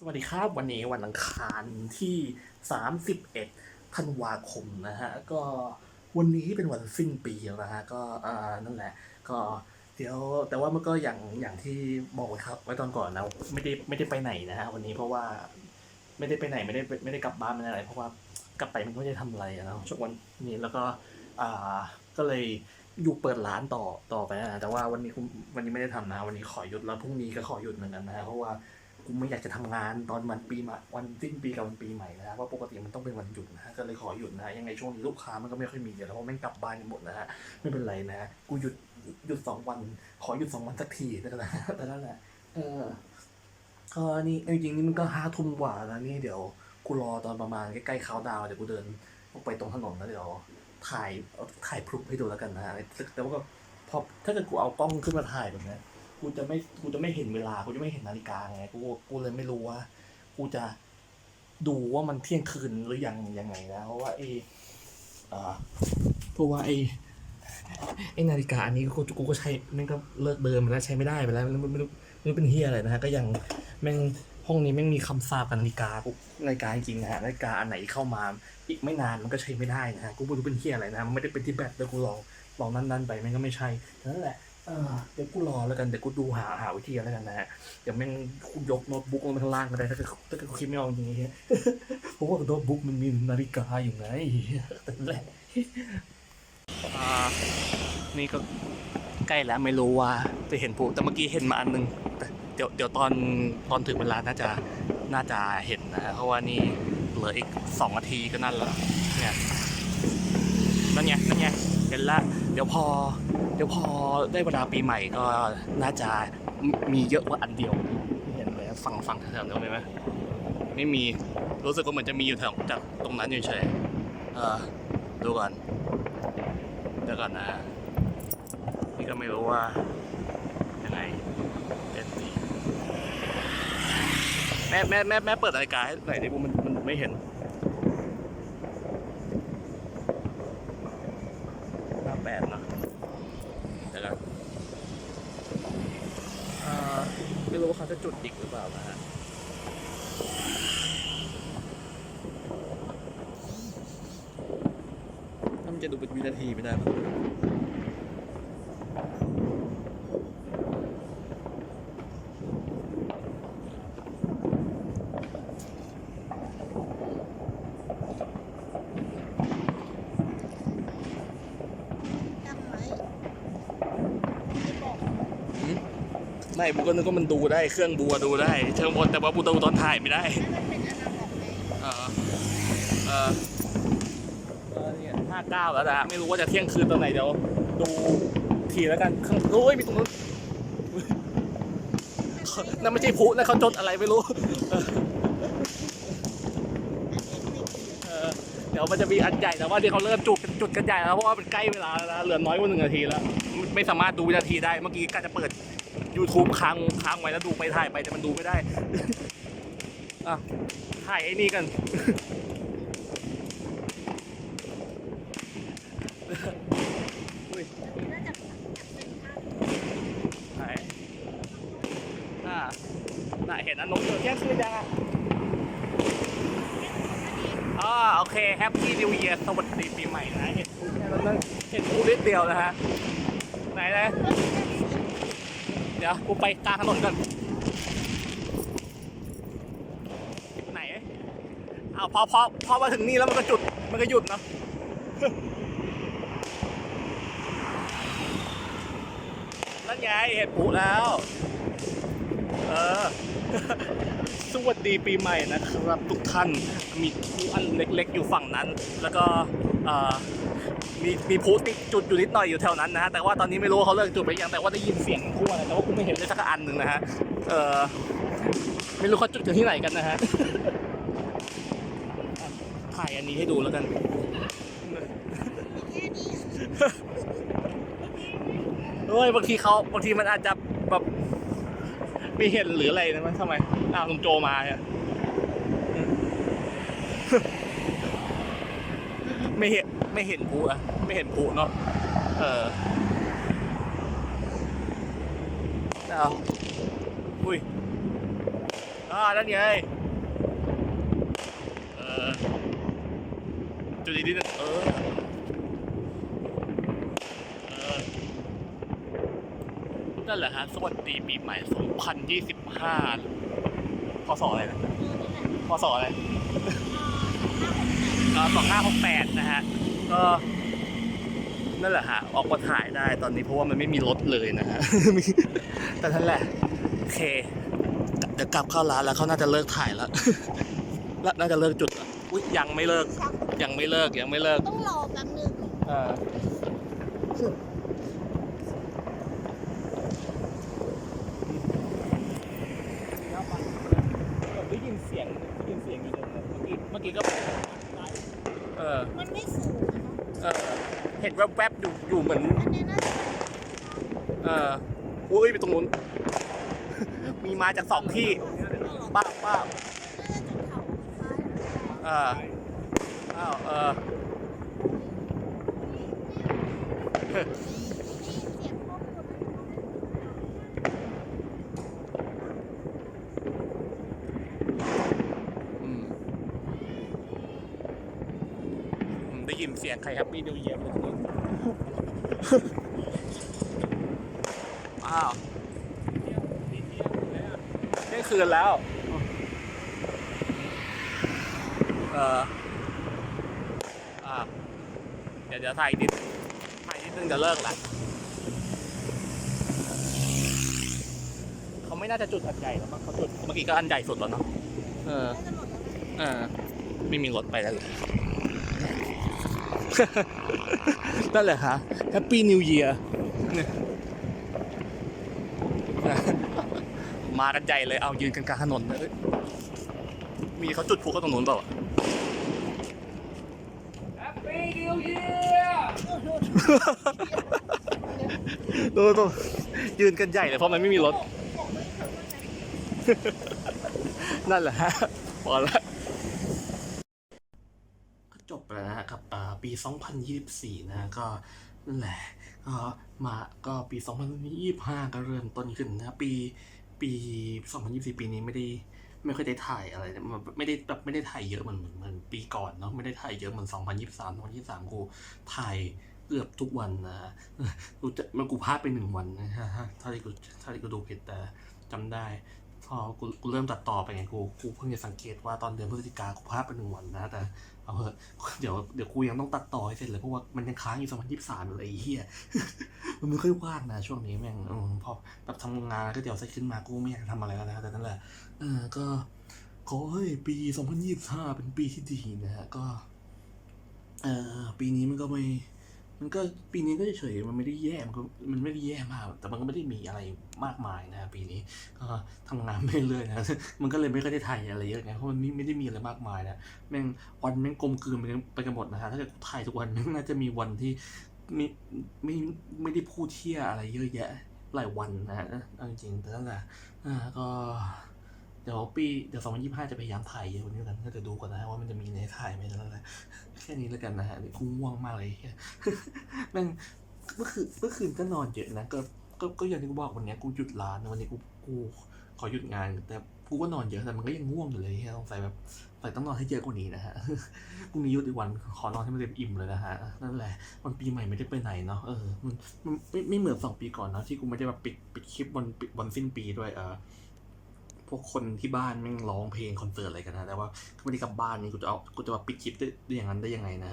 สวัสดีครับวันนี้วันอังคารที่ 31ธันวาคมนะฮะ ก็วันนี้เป็นวันสิ้นปีแล้วนะฮะ ก็อ่านั่นแหละ ก็เดี๋ยวแต่ว่ามันก็อย่างอย่างที่บอกไว้ครับไว้ตอนก่อนนะไม่ได้ไม่ได้ไปไหนนะฮะวันนี้เพราะว่าไม่ได้ไปไหนไม่ได้ไม่ได้กลับบ้านไม่ได้อะไรเพราะว่ากลับไปมันก็ไม่ได้ทำอะไรอะเนาะช่วงวันนี้แล้วก็อ่าก็เลยอยู่เปิดร้านต่อต่อไปนะแต่ว่าวันนี้วันนี้ไม่ได้ทำนะ วันนี้ขอหยุดแล้วพรุ่งนี้ก็ขอหยุดเหมือนกันนะฮะเพราะว่า กูไม่อยากจะทำงานตอนวันปีใหม่วันสิ้นปีกับวันปีใหม่นะฮะเพราปกติมันต้องเป็นวันหยุดนะฮะก็เลยขอหยุดนะฮะยังไงช่วงนี้ลูกค้ามันก็ไม่ค่อยมีเดี๋ยวเพราะแม่งกลับบ้านกันหมดนะฮะไม่เป็นไรนะฮะกูหยุดหยุดสองวัน ขอหยุดสองวันสักทีแต่ละแต่นั่นแหละเออก็นี่จริงๆนี่มันก็ห้าทุ่มกว่าแล้วนี่เดี๋ยวกูรอตอนประมาณใกล้ๆเขาดาวเดี๋ยวกูเดินออกไปตรงถนนแล้วเดี๋ยวถ่ายเอาถ่ายพลุให้ดูแล้วกันนะฮะแต่ว่าก็พอถ้าเกิดกูเอากล้องขึ้นมาถ่ายแบบนี้ กูจะไม่กูจะไม่เห็นเวลากูจะไม่เห็นนาฬิกาไงกูกูเลยไม่รู้ว่ากูจะดูว่ามันเที่ยงคืนหรือยังยังไงนะเพราะว่าไอเออเพราะว่าไอไอนาฬิกาอันนี้กูกูก็ใช้แม่งก็เลิกเดิมไปแล้วใช้ไม่ได้ไปแล้วไม่รู้ไม่รู้ไม่รู้เป็นเฮียอะไรนะฮะก็ยังแม่งห้องนี้แม่งมีคำสาปกับนาฬิกากูนาฬิกาจริงๆนะฮะนาฬิกาอันไหนเข้ามา อีกไม่นานมันก็ใช้ไม่ได้นะฮะกูไม่รู้เป็นเฮียอะไรนะมันไม่ได้เป็นที่แบตแต่กูลองลองนั่นๆไปแม่งก็ไม่ใช่นั่นแหละ เออเดี๋ยวกูรอแล้วกันเดี๋ยวกูดูหาหาวิธีแล้วกันนะฮะเดี๋ยวแม่งกูยกโน้ตบุ๊กลงไปข้างล่างก็ได้ถ้าเกิดถ้าเกิดกูคิดไม่ออกจริงๆเพราะว่าโน้ตบุ๊กมันมีนาฬิกาอยู่ไงแต่นั่นแหละนี่ก็ใกล้แล้วไม่รู้ว่าจะเห็นผู้แต่เมื่อกี้เห็นมาอันหนึงแต่เดี๋ยวเดี๋ยวตอนตอนถึงเวลาน่าจะน่าจะเห็นนะเพราะว่านี่เหลืออีกสองนาทีก็นั่นละเนี่ยนั่นไงนั่นไงเห็นละ ดี๋ยวพอ เดี๋ยวพอได้เวลาปีใหม่ก็น่าจะมีเยอะกว่าอันเดียวเห็นเลยฟังฟังแถวๆนั้นไหมไม่มีรู้สึกว่าเหมือนจะมีอยู่แถวจากตรงนั้นอยู่เฉยเออดูก่อนเดี๋ยวก่อนนะ นี่ก็ไม่รู้ว่ายังไงเป็นดีแม่แม่แม่แม่เปิดนาฬิกาให้หน่อยดิมันมันไม่เห็นหน้าแปดเนอะ เดี๋ยวกันอ่าไม่รู้ว่าเขาจะจุดอีกหรือเปล่านะฮะถ้ามันจะดู เป็นวินาทีไม่ได้หรอไม่บูก็นึกว่ามันดูได้เครื่องบัวดูได้เชิงบนแต่ว่าบูดูตอนถ่ายไม่ได้มันเป็นอนาล็อกไงเออาเก้าแล้วนะ ไม่รู้ว่าจะเที่ยงคืนตอนไหนเดี๋ยวดูทีแล้วกันข้างโอ้ยมีตรงนู้นนั่นไม่ใช่พุนั่นเขาจดอะไรไม่รู้เดี๋ยวมันจะมีอันใหญ่แต่ว่าที่เขาเริ่มจุดจุดกันใหญ่แล้วเพราะว่ามันใกล้เวลาแล้วเหลือน้อยกว่าหนึ่งนาทีแล้ว ไม่สามารถดูนาทีได้เมื่อกี้กะจะเปิด YouTube ค้างค้างไว้แล้วดูไปถ่ายไปแต่มันดูไม่ได้อะถ่ายไอ้นี่กัน น่าเห็นอันนกเที่ยงคืนยังอะอ๋อโอเคแฮปปี้นิวเยียร์สวัสดีปีใหม่นะเห็นแค่นั้นนะเห็นกูนิดเดียวนะฮะไหนนะเดี๋ยวกูไปกลางถนนก่อนไหนอ้าวพอพอพอมาถึงนี่แล้วมันก็จุดมันก็หยุดเนาะนั่นไงเห็ดปูแล้ว เออ สวัสดีปีใหม่นะครับทุกท่านมีผู้อันเล็กๆอยู่ฝั่งนั้น แล้วก็เอ่อมีมีพูติดจุดอยู่นิดหน่อยอยู่แถวนั้นนะฮะแต่ว่าตอนนี้ไม่รู้ว่าเขาเลิกจุดไปยังแต่ว่าได้ยินเสียงทั่วเลยแต่ว่ากูไม่เห็นเลยสักอันหนึ่งนะฮะเออไม่รู้เขาจุดกันที่ไหนกันนะฮะอะถ่ายอันนี้ให้ดูแล้วกันแค่นี้เฮ้ยบางทีเขาบางทีมันอาจจะแบบไม่เห็นหรืออะไรนะมันทำไมอ้าวลุงโจมาเนี่ยไม่เห็นไม่เห็นผูอะไม่เห็นผูเนาะเออเอาอุ้ยอ่านั่นไงเออจุดดีๆนะเอออ นั่นแหละฮะ สวัสดีปีใหม่ 2025พศอะไรนะพศอะไรสองห้าหกแปดนะฮะ ก็นั่นแหละฮะ ออกมาถ่ายได้ตอนนี้เพราะว่ามันไม่มีรถเลยนะฮะ แต่นั่นแหละ โอเค เดี๋ยวกลับเข้าร้านแล้วเขาน่าจะเลิกถ่ายแล้วแล้วน่าจะเลิกจุดแล้วอุ๊ยยังไม่เลิก ยังไม่เลิก ยังไม่เลิก ต้องรอแป๊บนึง เออได้ยินเสียงได้ยินเสียงอยู่เลย เมื่อกี้เมื่อกี้ก็ เออ มันไม่สูงอะเนาะเออ เห็นแวบๆอยู่อยู่เหมือน อันนี้น่าจะเอออุ้ยไปตรงนู้น มีมาจากสองที่ป้าบป้าบน่าจะจุดเขาท้ายเอออ้าวเออ ได้ยินเสียงข้อมูล อืมอืมได้ยินเสียง ใครแฮปปี้นิวเยียร์เลยอ้าวเที่ยงคืนแล้ว เอออ่าเดี๋ยวเดี๋ยวถ่ายอีกนิดถ่ายนิดนึงจะเลิกละเขาไม่น่าจะจุดอันใหญ่แล้วมั้งเขาจุดเมื่อกี้ก็อันใหญ่สุดแล้วเนาะเออน่าจะหมดแล้วนะเออไม่มีรถไปแล้วเลย นั่นแหละฮะแฮปปี้นิวเยียร์มากันใหญ่เลยเอายืนกันกลางถนนเลยมีเขาจุดพลุกันตรงนู้นเปล่า Happy New Year ดูดูยืนกันใหญ่เลยเพราะมันไม่มีรถ นั่นแหละฮะพอละก็ จบแล้วนะกับปี 2024 นะก็นั่นแหละก็มาก็ปี 2025 ก็เริ่มต้นขึ้นนะปีปี 2024 ปีนี้ไม่ได้ไม่ค่อยได้ถ่ายอะไรมันไม่ได้แบบไม่ได้ถ่ายเยอะเหมือนเหมือนเหมือนปีก่อนเนาะไม่ได้ถ่ายเยอะเหมือน 2023 2023กูถ่ายเกือบทุกวันนะกูจะมันกูพลาดไปหนึ่งวันนะฮะถ้าที่กูถ้าที่กูดูผิดแต่จำได้ พอกูกูเริ่มตัดต่อไปไงกูกูเพิ่งจะสังเกตว่าตอนเดือนพฤศจิกากูพลาดไปหนึ่งวันนะแต่เอาเถอะเดี๋ยวเดี๋ยวกูยังต้องตัดต่อให้เสร็จเลยเพราะว่ามันยังค้างอยู่สองพันยี่สิบสามอยู่เลยไอ้เหี้ยมันไม่ค่อยว่างนะช่วงนี้แม่งพอแบบทำงานก็เดี๋ยวใส่ขึ้นมากูไม่อยากทำอะไรแล้วนะแต่นั่นแหละเออก็ขอให้ปีสองพันยี่สิบห้าเป็นปีที่ดีนะฮะก็ เออปีนี้มันก็ไม่ มันก็ปีนี้ก็เฉยมันไม่ได้แย่มันก็มันไม่ได้แย่มาก แต่มันก็ไม่ได้มีอะไรมากมายนะ ปีนี้ก็ทำงานไม่เรื่อยนะมันก็เลยไม่ค่อยได้ถ่ายอะไรเยอะไงเพราะมันไม่ได้มีอะไรมากมายนะแม่งวันแม่งกลมกลืนไปกันหมดนะฮะถ้าเกิดถ่ายทุกวันแม่งน่าจะมีวันที่ไม่ไม่ไม่ได้พูดเที่ยอะไรเยอะแยะหลายวันนะฮะเอาจริงๆแต่นั่นแหละก็ ดี๋ยวปีเดี๋ยวสองพันยี่ห้าจะพยายามถ่ายเยอะกว่านี้กันก็จะดูก่อนนะฮะว่ามันจะมีในถ่ายไหมนั่นแหละแค่นี้แล้วกันนะฮะเดี๋ยวกูง่วงมากเลยแม่งเมื่อคืนเมื่อคืนก็นอนเยอะนะก็ก็ก็อย่างที่กูบอกวันนี้กูหยุดร้านนวันนี้กูกูขอหยุดงาน แต่กูก็นอนเยอะแต่มันก็ยังง่วงอยู่เลยเฮียต้องใส่แบบใส่ต้องนอนให้เยอะกว่านี้นะฮะพรุ่งนี้หยุดอีกวันขอนอนให้มันเต็มอิ่มเลยนะฮะนั่นแหละวันปีใหม่ไม่ได้ไปไหนเนาะเออมันไม่ไม่เหมือนสองปีก่อนเนาะที่กูไม่ได้แบบปิดปิดคลิปวันปิดวันสิ้นปีด้วยเออ พวกคนที่บ้านแม่งร้องเพลงคอนเสิร์ตอะไรกันนะ แต่ว่าไม่ได้กลับบ้านนี่กูจะเอากูจะมาปิดคลิปได้ได้อย่างนั้นได้ยังไงนะ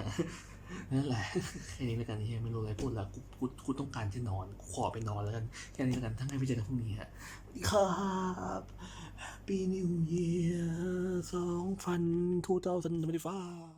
นั่นแหละแค่นี้แล้วกันที่ไม่รู้อะไรพูดแล้วกูกูกูต้องการจะนอนกูขอไปนอนแล้วกันแค่นี้แล้วกันทั้งให้ไปเจอกันพรุ่งนี้ฮะสวัสดีครับ Happy New Year 2025